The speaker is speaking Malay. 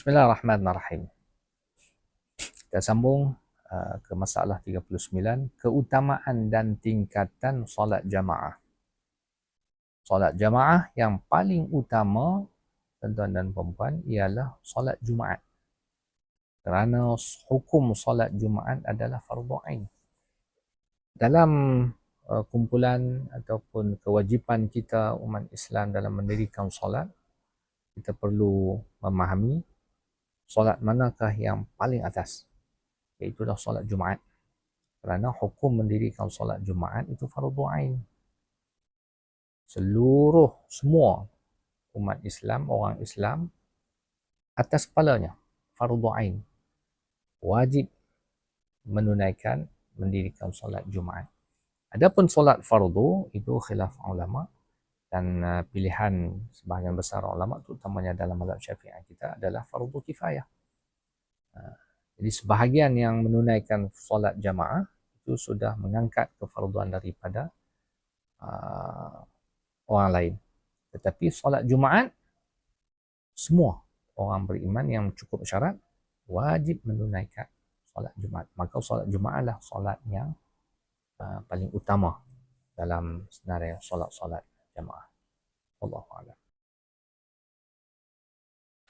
Bismillahirrahmanirrahim. Kita sambung uh, ke masalah 39, keutamaan dan tingkatan solat jamaah. Solat jamaah yang paling utama tuan-tuan dan puan ialah solat Jumaat. Kerana hukum solat Jumaat adalah fardu ain. Dalam uh, kumpulan ataupun kewajipan kita umat Islam dalam mendirikan solat, kita perlu memahami solat manakah yang paling atas? Iaitulah solat Jumaat. Kerana hukum mendirikan solat Jumaat itu fardu ain. Seluruh semua umat Islam orang Islam atas kepalanya fardu ain. Wajib menunaikan mendirikan solat Jumaat. Adapun solat fardu itu khilaf ulama dan uh, pilihan sebahagian besar ulama terutamanya dalam mazhab Syafi'i kita adalah fardu kifayah. Uh, jadi sebahagian yang menunaikan solat jamaah itu sudah mengangkat kefarduan daripada uh, orang lain. Tetapi solat Jumaat semua orang beriman yang cukup syarat wajib menunaikan solat Jumaat. Maka solat Jumaat adalah solat yang uh, paling utama dalam senarai solat-solat ema. Allahu alem.